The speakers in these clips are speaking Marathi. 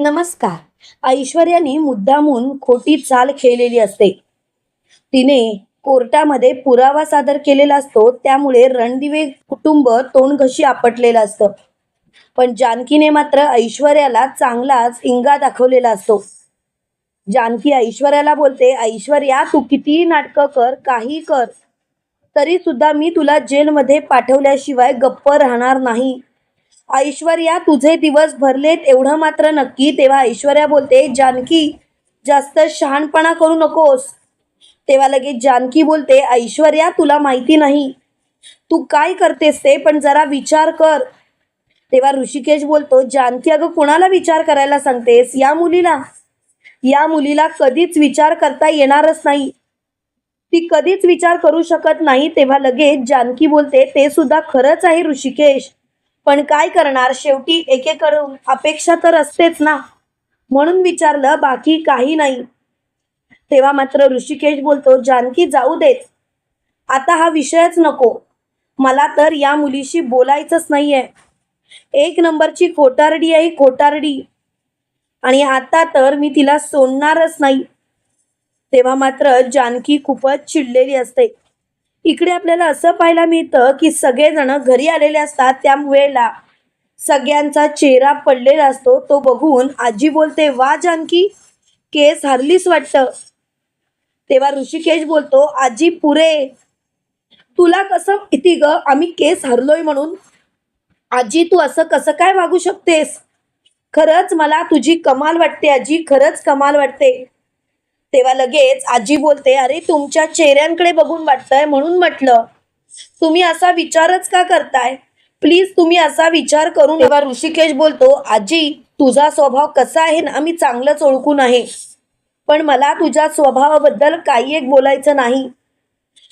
नमस्कार. ऐश्वर्याने मुद्दामून खोटी चाल खेळलेली असते. तिने कोर्टामध्ये पुरावा सादर केलेला असतो त्यामुळे रणदिवे कुटुंब तोंडघशी आपटलेलं असतं. पण जानकीने मात्र ऐश्वर्याला चांगलाच इंगा दाखवलेला असतो. जानकी ऐश्वर्याला बोलते ऐश्वर्या तू कितीही नाटकं कर काही कर. तरी सुद्धा मी तुला जेलमध्ये पाठवल्याशिवाय गप्प राहणार नाही. ऐश्वर्या तुझे दिवस भरलेत एवढं मात्र नक्की. तेव्हा ऐश्वर्या बोलते जानकी जास्त शहाणपणा करू नकोस. तेव्हा लगेच जानकी बोलते ऐश्वर्या तुला माहिती नाही. तू काय करतेस ते पण जरा विचार कर. तेव्हा ऋषिकेश बोलतो जानकी अगं कुणाला विचार करायला सांगतेस? या मुलीला. या मुलीला कधीच विचार करता येणारच नाही. ती कधीच विचार करू शकत नाही. तेव्हा लगेच जानकी बोलते ते सुद्धा खरंच आहे ऋषिकेश. पण काय करणार? शेवटी एकेकडून अपेक्षा तर असतेच ना. म्हणून विचारलं बाकी काही नाही. तेव्हा मात्र ऋषिकेश बोलतो जानकी जाऊ देत. आता हा विषयच नको. मला तर या मुलीशी बोलायचंच नाहीये. एक नंबरची खोटारडी आहे खोटारडी. आणि आता तर मी तिला सोडणारच नाही. तेव्हा मात्र जानकी खूपच चिडलेली असते. इकडे आपल्याला असं पाहायला मिळतं की सगळेजण घरी आलेले असतात त्या वेळेला सगळ्यांचा चेहरा पडलेला असतो. तो बघून आजी बोलते वा जानकी केस हरलीच वाटतं. तेव्हा ऋषिकेश बोलतो आजी पुरे तुला कसं माहिती ग? आम्ही केस हरलोय म्हणून. आजी तू असं कसं काय वागू शकतेस? खरंच मला तुझी कमाल वाटते आजी खरंच कमाल वाटते. तेव्हा लगेच आजी बोलते अरे तुमच्या चेहऱ्यांकडे बघून वाटतंय म्हणून म्हटलं. तुम्ही असा विचारच का करताय? प्लीज तुम्ही असा विचार करून तेव्हा ऋषिकेश बोलतो आजी तुझा स्वभाव कसा आहे ना मी चांगलंच ओळखून आहे. पण मला तुझ्या स्वभावाबद्दल काही एक बोलायचं नाही.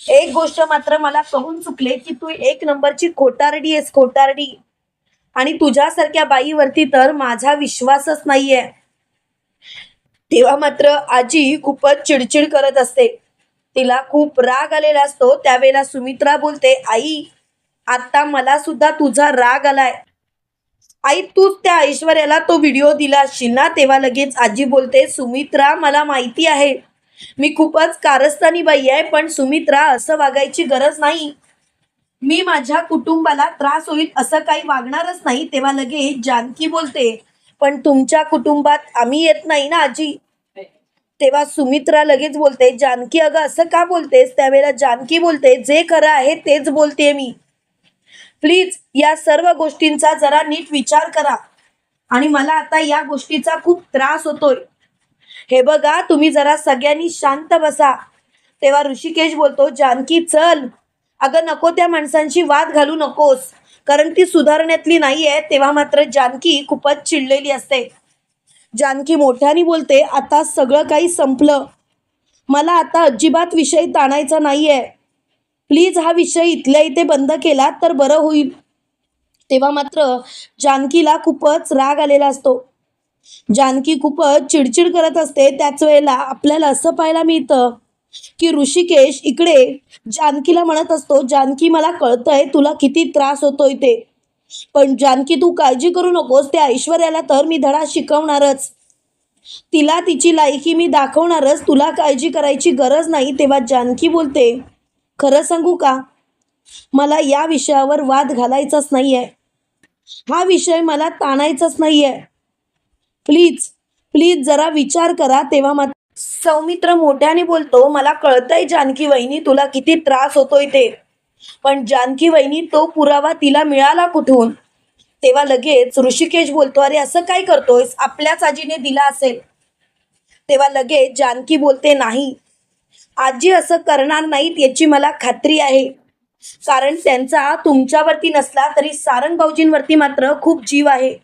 एक गोष्ट मात्र मला कहून चुकले की तू एक नंबरची खोटारडी आहेस खोटारडी. आणि तुझ्यासारख्या बाईवरती तर माझा विश्वासच नाहीये. तेव्हा मात्र आजी खूपच चिडचिड करत असते. तिला खूप राग आलेला असतो. त्यावेळेला सुमित्रा बोलते आई आता मला सुद्धा तुझा राग आलाय. आई तूच त्या ऐश्वर्याला तो व्हिडिओ दिला असशील ना? तेव्हा लगेच आजी बोलते सुमित्रा मला माहिती आहे. मी खूपच कारस्थानी बाई आहे पण सुमित्रा असं वागायची गरज नाही. मी माझ्या कुटुंबाला त्रास होईल असं काही वागणारच नाही. तेव्हा लगेच जानकी बोलते पण तुमच्या कुटुंबात आम्ही येत नाही ना आजी? तेव्हा सुमित्रा लगेच बोलते जानकी अगं असं का बोलतेस? त्यावेळेला जानकी बोलते जे खरं आहे तेच बोलते मी. प्लीज या सर्व गोष्टींचा जरा नीट विचार करा. आणि मला आता या गोष्टीचा खूप त्रास होतोय. हे बघा तुम्ही जरा सगळ्यांनी शांत बसा. तेव्हा ऋषिकेश बोलतो जानकी चल. अगं नको त्या माणसांशी वाद घालू नकोस. कारण ती सुधारण्यातली नाही आहे तेव्हा मात्र जानकी खूपच चिडलेली असते. जानकी मोठ्याने बोलते आता सगळं काही संपलं. मला आता अजिबात विषय ताणायचा नाहीये. प्लीज हा विषय इथल्या इथे बंद केला तर बरं होईल. तेव्हा मात्र जानकीला खूपच राग आलेला असतो. जानकी खूपच चिडचिड करत असते त्याच वेळेला आपल्याला असं पाहायला मिळतं की ऋषिकेश इकडे जानकीला म्हणत असतो जानकी मला कळतंय तुला किती त्रास होतोय ते. पण जानकी तू काळजी करू नकोस त्या ऐश्वर्याला तर मी धडा शिकवणारच. तिला तिची लायकी मी दाखवणारच तुला काळजी करायची गरज नाही तेव्हा जानकी बोलते. खरं सांगू का? मला या विषयावर वाद घालायचाच नाहीये. हा विषय मला ताणायचाच नाहीये. प्लीज प्लीज जरा विचार करा तेव्हा मात्र सौमित्र मोठ्याने बोलतो मला कळतंय जानकी वहिनी तुला किती त्रास होतोय ते. पण जानकी वहिनी तो पुरावा तिला मिळाला कुठून? तेव्हा लगेच ऋषिकेश बोलतो अरे असं काय करतोयस? आपल्याच आजीने दिला असेल. तेव्हा लगेच जानकी बोलते नाही आजी असं करणार नाहीत याची मला खात्री आहे. कारण त्यांचा तुमच्यावरती नसला तरी सारंग भाऊजींवरती मात्र खूप जीव आहे.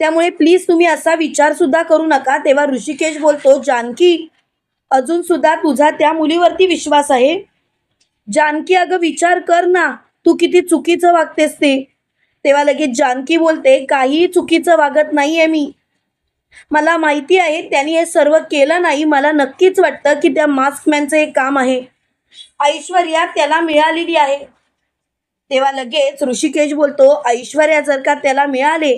त्यामुळे प्लीज तुम्ही असा विचार सुद्धा करू नका. तेव्हा ऋषिकेश बोलतो जानकी अजून सुद्धा तुझा त्या मुलीवरती विश्वास आहे? जानकी अगं विचार कर ना तू किती चुकीचं वागतेस ते. तेव्हा लगेच जानकी बोलते काहीही चुकीचं वागत नाही आहे मी. मला माहिती आहे त्यांनी हे सर्व केलं नाही. मला नक्कीच वाटतं की त्या मास्कमॅनचं हे काम आहे. ऐश्वर्या त्याला मिळालेली आहे. तेव्हा लगेच ऋषिकेश बोलतो ऐश्वर्या जर का त्याला मिळाले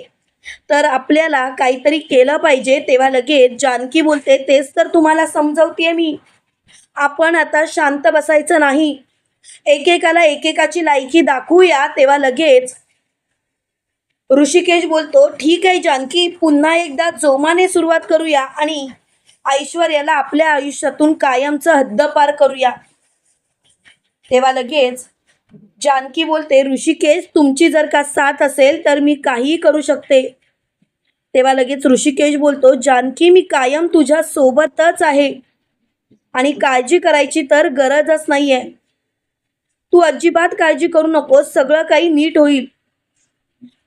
तर आपल्याला काहीतरी केलं पाहिजे तेव्हा लगेच जानकी बोलते तेच तर तुम्हाला समजवते मी. आपण आता शांत बसायचं नाही. एकेकाला एकेकाची लायकी दाखवूया. तेव्हा लगेच ऋषिकेश बोलतो ठीक आहे जानकी पुन्हा एकदा जोमाने सुरुवात करूया आणि ऐश्वर्याला आपल्या आयुष्यातून कायमचं हद्दपार करूया. तेव्हा लगेच जानकी बोलते ऋषिकेश तुमची जर का साथ असेल तर मी काहीही करू शकते. तेव्हा लगेच ऋषिकेश बोलतो जानकी मी कायम तुझ्या सोबतच आहे आणि काळजी करायची तर गरजच नाहीये. तू अजिबात काळजी करू नकोस सगळं काही नीट होईल.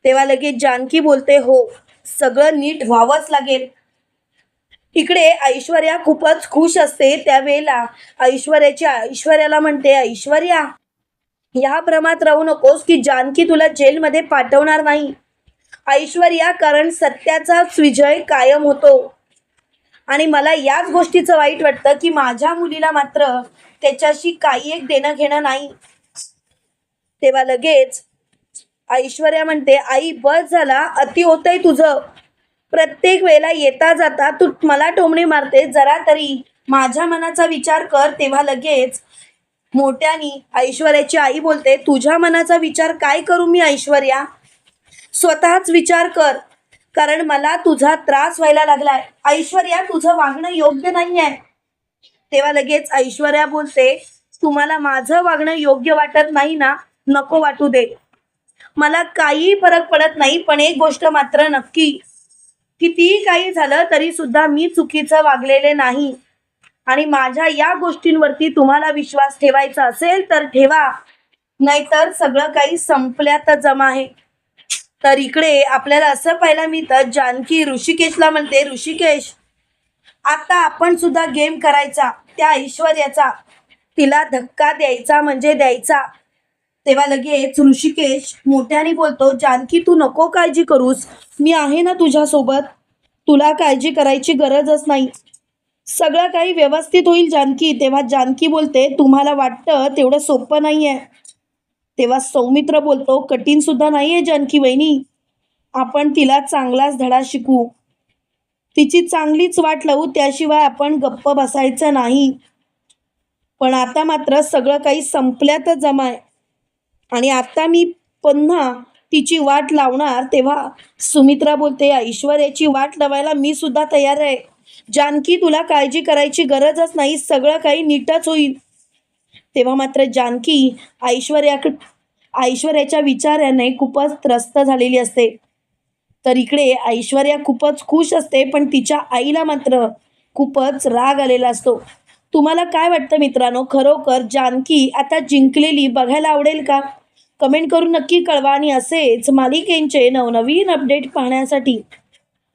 तेव्हा लगेच जानकी बोलते हो सगळं नीट व्हावंच लागेल. इकडे ऐश्वर्या खूपच खुश असते त्यावेळेला ऐश्वर्याची ऐश्वर्याला म्हणते ऐश्वर्या या भ्रमात राहू नकोस की जानकी तुला जेलमध्ये पाठवणार नाही. ऐश्वर्या कारण सत्याचाच विजय कायम होतो. आणि मला याच गोष्टीचं वाईट वाटतं की माझ्या मुलीला मात्र त्याच्याशी काही एक देणं घेणं नाही. तेव्हा लगेच ऐश्वर्या म्हणते आई बस झाला अति होतंय तुझं. प्रत्येक वेळेला येता जाता तू मला टोमणे मारते. जरा तरी माझ्या मनाचा विचार कर. तेव्हा लगेच मोठ्यानी ऐश्वर्याची आई बोलते तुझ्या मनाचा विचार काय करू मी ऐश्वर्या? स्वतःच विचार कर कारण मला तुझा त्रास व्हायला लागलाय. ऐश्वर्या तुझं वागणं योग्य नाही आहे तेव्हा लगेच ऐश्वर्या बोलते तुम्हाला माझं वागणं योग्य वाटत नाही ना? नको वाटू दे. मला काही फरक पडत नाही पण एक गोष्ट मात्र नक्की. कितीही काही झालं तरी सुद्धा मी चुकीचं वागलेले नाही. आणि माझ्या या गोष्टींवरती तुम्हाला विश्वास ठेवायचा असेल तर ठेवा. नाहीतर सगळं काही संपल्यात जमा आहे. तर इकडे आपल्याला असं पाहायला मिळतं जानकी ऋषिकेशला म्हणते ऋषिकेश आता आपण सुद्धा गेम करायचा त्या ऐश्वर्याचा. तिला धक्का द्यायचा म्हणजे द्यायचा. तेव्हा लगेच ऋषिकेश मोठ्याने बोलतो जानकी तू नको काळजी करूस. मी आहे ना तुझ्यासोबत. तुला काळजी करायची गरजच नाही. सगळं काही व्यवस्थित होईल जानकी. तेव्हा जानकी बोलते तुम्हाला वाटतं तेवढं सोपं नाही आहे तेव्हा सौमित्र बोलतो कठीण सुद्धा नाही आहे जानकी वहिनी. आपण तिला चांगलाच धडा शिकू. तिची चांगलीच वाट लावू त्याशिवाय आपण गप्प बसायचं नाही. पण आता मात्र सगळं काही संपल्यातच जमा आहे आणि आता मी पुन्हा तिची वाट लावणार तेव्हा सुमित्रा बोलते ऐश्वर्याची वाट लावायला मी सुद्धा तयार आहे. जानकी तुला काळजी करायची गरजच नाही सगळं काही नीटच होईल. तेव्हा मात्र जानकी ऐश्वर्याक ऐश्वर्याच्या विचाराने खूपच त्रस्त झालेली असते. तर इकडे ऐश्वर्या खूपच खुश असते पण तिच्या आईला मात्र खूपच राग आलेला असतो. तुम्हाला काय वाटतं मित्रांनो? खरोखर जानकी आता जिंकलेली बघायला आवडेल का? कमेंट करून नक्की कळवा आणि असेच मालिकेंचे नवनवीन अपडेट पाहण्यासाठी.